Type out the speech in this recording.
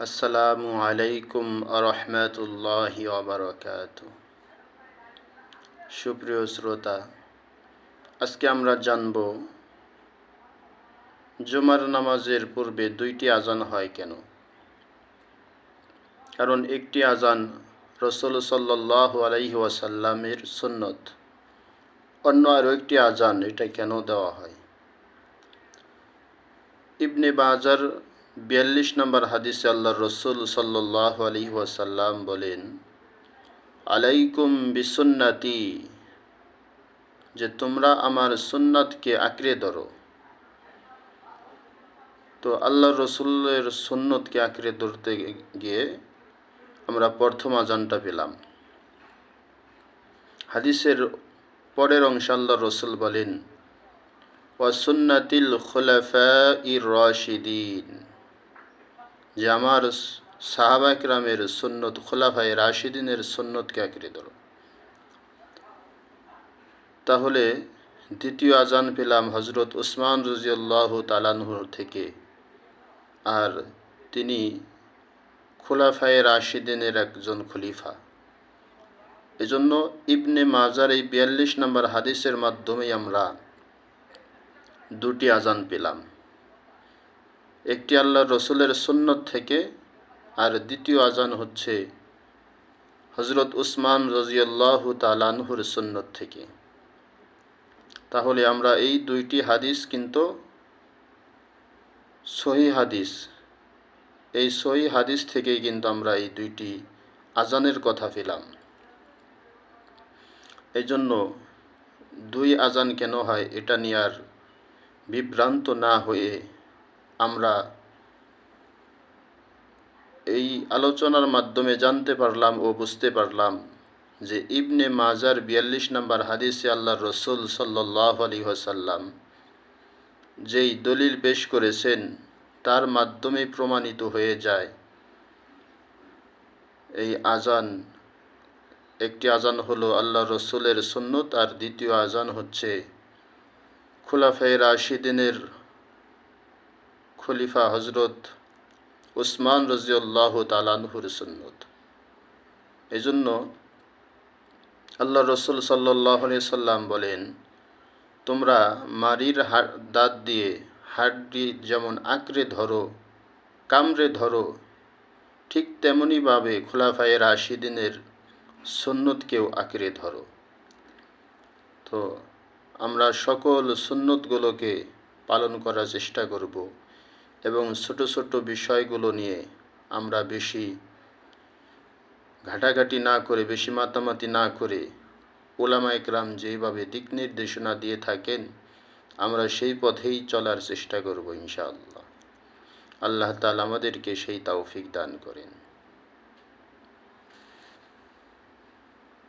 আসসালামু আলাইকুম আরহামতুল্লাহ আবরকাত সুপ্রিয় শ্রোতা, আজকে আমরা জানব, জুমার নামাজের পূর্বে দুইটি আজান হয় কেন? কারণ একটি আজান রসুল সাল্লাহ আলাইহি ওয়াসাল্লামের সুন্নত, অন্য আরও একটি আজান এটা কেন দেওয়া হয়? ইবনে বাজার বিয়াল্লিশ নম্বর হাদিসে আল্লাহ রসুল সাল্লাহ আলী ওয়াসাল্লাম বলেন, আলাইকুম বিসুন্নাতি যে তোমরা আমার সুন্নাতকে আঁকড়ে ধরো। তো আল্লাহ রসুলের সুন্নতকে আঁকড়ে ধরতে গিয়ে আমরা প্রথম আজানটা পেলাম। হাদিসের পরের অংশ আল্লাহ রসুল বলেন, ওয়াসুন্নাতিল খোলাফা ইর রশিদিন যে আমার সাহাবাকরামের সুন্নত খোলাফাই রাশিদিনের সুন্নতকে আঁকড়ে ধরো। তাহলে দ্বিতীয় আজান পেলাম হজরত উসমান রজিউল্লাহ তালানহুর থেকে। আর তিনি খোলাফায় রাশিদিনের একজন খলিফা। এজন্য ইবনে মাজার এই বিয়াল্লিশ নম্বর হাদিসের মাধ্যমেই আমরা দুটি আজান পেলাম। একটি আল্লাহ রসুলের সুন্নত থেকে, আর দ্বিতীয় আজান হচ্ছে হজরত উসমান রাজিয়াল্লাহ তালানহুর সুন্নত থেকে। তাহলে আমরা এই দুইটি হাদিস কিন্তু সহি হাদিস, এই সহি হাদিস থেকেই কিন্তু আমরা এই দুইটি আজানের কথা পেলাম। এই জন্য দুই আজান কেন হয় এটা নিয়ে আর বিভ্রান্ত না হয়ে আমরা এই আলোচনার মাধ্যমে জানতে পারলাম ও বুঝতে পারলাম যে ইবনে মাজার বিয়াল্লিশ নম্বর হাদিসে আল্লাহ রসুল সাল্লাহ আলী হাসাল্লাম যেই দলিল পেশ করেছেন, তার মাধ্যমে প্রমাণিত হয়ে যায়। এই আজান, একটি আজান হলো আল্লাহ রসুলের সুন্নত, আর দ্বিতীয় আজান হচ্ছে খুলাফাই রাশিদিনের খলিফা হজরত উসমান রাজিউল্লাহ তালানহুর সুন্নত। এই জন্য আল্লাহ রসুল সাল্লাহ সাল্লাম বলেন, তোমরা মারির দাঁত দিয়ে হাড্ডি যেমন আঁকড়ে ধরো, কামড়ে ধরো, ঠিক তেমনইভাবে খোলাফায়ের আশি দিনের সুন্নতকেও আঁকড়ে ধরো। তো আমরা সকল সুন্নতগুলোকে পালন করার চেষ্টা করব। এবং ছোট ছোট বিষয়গুলো নিয়ে আমরা বেশি ঘাটাঘাটি না করে, বেশি মাতামাতি না করে ওলামা একরাম যেভাবে দিক নির্দেশনা দিয়ে থাকেন, আমরা সেই পথেই চলার চেষ্টা করব ইনশাআল্লাহ। আল্লাহ তালা আমাদেরকে সেই তাওফিক দান করেন।